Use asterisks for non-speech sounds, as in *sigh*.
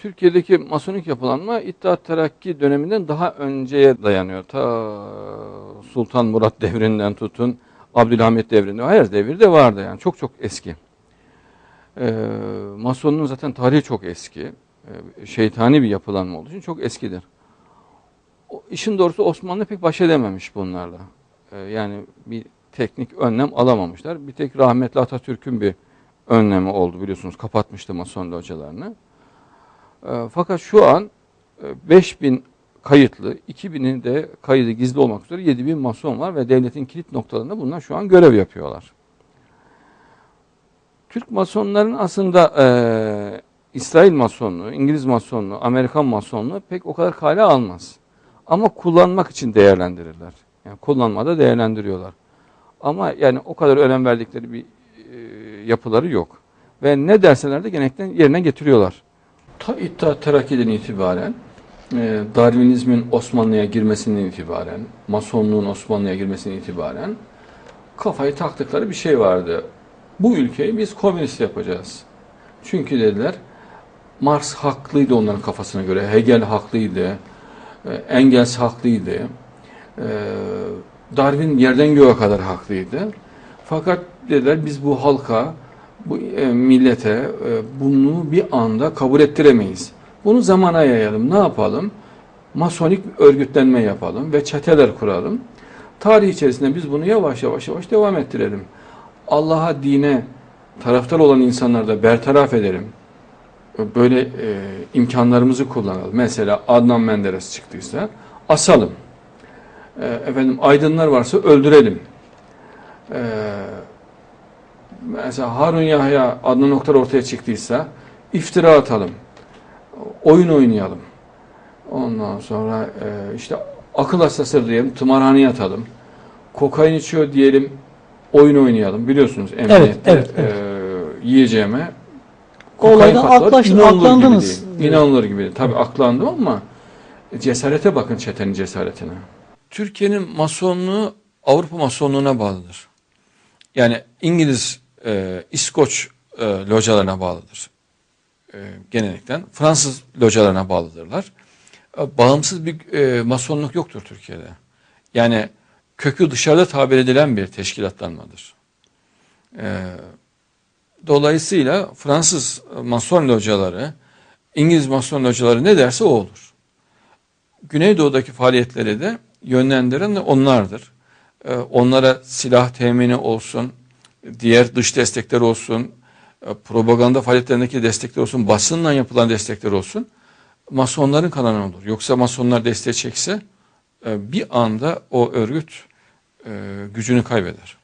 Türkiye'deki masonik yapılanma İttihat Terakki döneminden daha önceye dayanıyor. Ta Sultan Murat *laughs* devrinden tutun Abdülhamit devrinde her devirde vardı yani çok çok eski. Ee, Masonluğun zaten tarihi çok eski. Ee, şeytani bir yapılanma olduğu için çok eskidir. O, işin doğrusu Osmanlı pek baş edememiş bunlarla. Ee, yani bir teknik önlem alamamışlar. Bir tek rahmetli Atatürk'ün bir önlemi oldu biliyorsunuz. Kapatmıştı Mason localarını. Ee, fakat şu an e, 5000 kayıtlı, 2000'in de kaydı gizli olmak üzere 7000 mason var ve devletin kilit noktalarında bunlar şu an görev yapıyorlar. Türk masonların aslında e, İsrail masonluğu, İngiliz masonluğu, Amerikan masonluğu pek o kadar kale almaz. Ama kullanmak için değerlendirirler. Yani kullanmada değerlendiriyorlar. Ama yani o kadar önem verdikleri bir e, yapıları yok. Ve ne derseler de genellikle yerine getiriyorlar. Ta İttihat Terakki'den itibaren e, Darwinizmin Osmanlı'ya girmesinden itibaren, Masonluğun Osmanlı'ya girmesinden itibaren kafayı taktıkları bir şey vardı. Bu ülkeyi biz komünist yapacağız. Çünkü dediler Marx haklıydı onların kafasına göre, Hegel haklıydı, e, Engels haklıydı, e, Darwin yerden göğe kadar haklıydı. Fakat dediler biz bu halka, bu e, millete e, bunu bir anda kabul ettiremeyiz. Bunu zamana yayalım. Ne yapalım? Masonik örgütlenme yapalım ve çeteler kuralım. Tarih içerisinde biz bunu yavaş yavaş yavaş devam ettirelim. Allah'a, dine taraftar olan insanları da bertaraf edelim. Böyle e, imkanlarımızı kullanalım. Mesela Adnan Menderes çıktıysa asalım. E, efendim aydınlar varsa öldürelim. E, mesela Harun Yahya Adnan Oktar ortaya çıktıysa iftira atalım. Oyun oynayalım. Ondan sonra e, işte akıl hastası diyelim, tımarhaneye atalım. Kokain içiyor diyelim, oyun oynayalım. Biliyorsunuz emniyette evet, evet. E, yiyeceğime olaydan patlar, aklandınız. Gibi değil. İnanılır gibi değil. Tabii aklandım ama cesarete bakın çetenin cesaretine. Türkiye'nin masonluğu Avrupa masonluğuna bağlıdır. Yani İngiliz, e, İskoç e, localarına bağlıdır. E, genellikle Fransız localarına bağlıdırlar. E, bağımsız bir e, masonluk yoktur Türkiye'de. Yani kökü dışarıda tabir edilen bir teşkilatlanmadır. E, dolayısıyla Fransız mason locaları, İngiliz mason locaları ne derse o olur. Güneydoğu'daki faaliyetleri de yönlendiren onlardır. E, onlara silah temini olsun, diğer dış destekler olsun, e, propaganda faaliyetlerindeki destekler olsun, basınla yapılan destekler olsun, masonların kanalı olur. Yoksa masonlar desteği çekse e, bir anda o örgüt e, gücünü kaybeder.